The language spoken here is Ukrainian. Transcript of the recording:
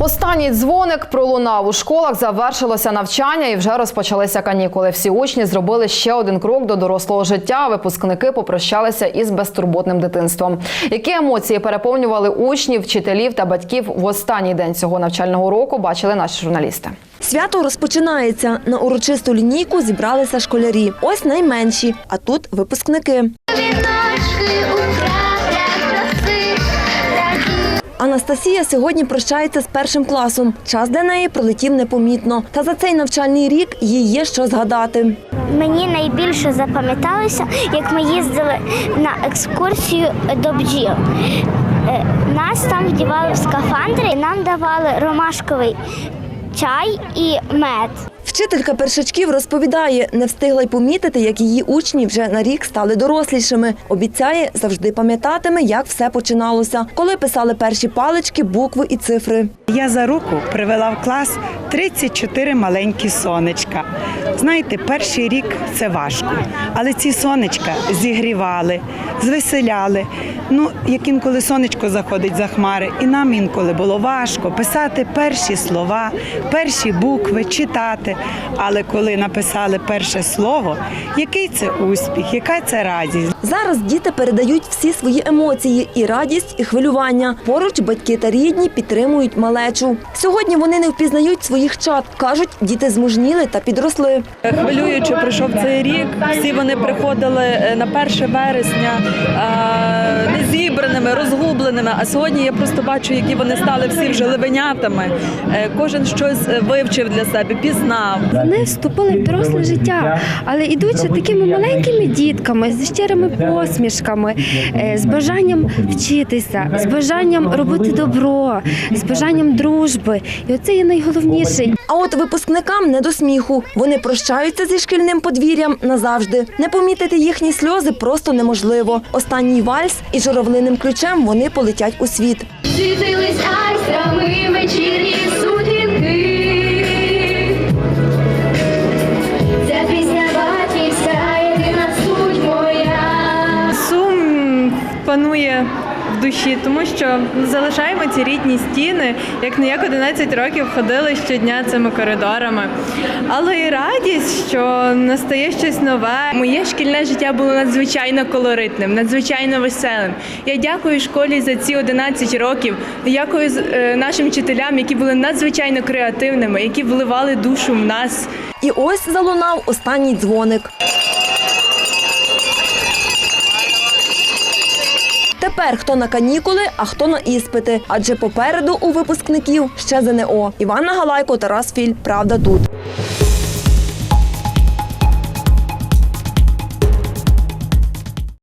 Останній дзвоник пролунав у школах. Завершилося навчання і вже розпочалися канікули. Всі учні зробили ще один крок до дорослого життя. Випускники попрощалися із безтурботним дитинством. Які емоції переповнювали учнів, вчителів та батьків в останній день цього навчального року? Бачили наші журналісти. Свято розпочинається. На урочисту лінійку зібралися школярі. Ось найменші, а тут випускники. Анастасія сьогодні прощається з першим класом. Час для неї пролетів непомітно. Та за цей навчальний рік їй є що згадати. Мені найбільше запам'яталося, як ми їздили на екскурсію до бджіл. Е, Нас там вдівали в скафандри, нам давали ромашковий чай і мед. Вчителька першачків розповідає, не встигла й помітити, як її учні вже на рік стали дорослішими. Обіцяє, завжди пам'ятатиме, як все починалося, коли писали перші палички, букви і цифри. Я за руку привела в клас 34 маленькі сонечка. Знаєте, перший рік це важко, але ці сонечка зігрівали, звеселяли. Ну, як інколи сонечко заходить за хмари, і нам інколи було важко писати перші слова, перші букви, читати. Але коли написали перше слово, який це успіх, яка це радість. Зараз діти передають всі свої емоції і радість, і хвилювання. Поруч батьки та рідні підтримують малечу. Сьогодні вони не впізнають своїх чат. кажуть, діти змужніли та підросли. Хвилюючи пройшов цей рік. Всі вони приходили е, на 1 вересня незібраними, розгубленими. А сьогодні я просто бачу, які вони стали всі вже левенятами. Е, Кожен щось е, вивчив для себе, пізнав. Вони вступили в доросле життя, але ідучи такими маленькими дітками, з щирими посмішками, з бажанням вчитися, з бажанням робити добро, з бажанням дружби. І оце є найголовніше. А от випускникам не до сміху. Вони прощаються зі шкільним подвір'ям назавжди. Не помітити їхні сльози просто неможливо. Останній вальс і журавлиним ключем вони полетять у світ. Світились айстрами вечірні сутінки. Ця пісня батьківська, єдина суть моя. Сум панує душі, тому що залишаємо ці рідні стіни, як не як 11 років ходили щодня цими коридорами. Але і радість, що настає щось нове. Моє шкільне життя було надзвичайно колоритним, надзвичайно веселим. Я дякую школі за ці 11 років. Дякую е, нашим вчителям, які були надзвичайно креативними, які вливали душу в нас. І ось залунав останній дзвоник. Тепер хто на канікули, а хто на іспити. Адже попереду у випускників ще ЗНО. Іванна Галайко, Тарас Філь. Правда тут.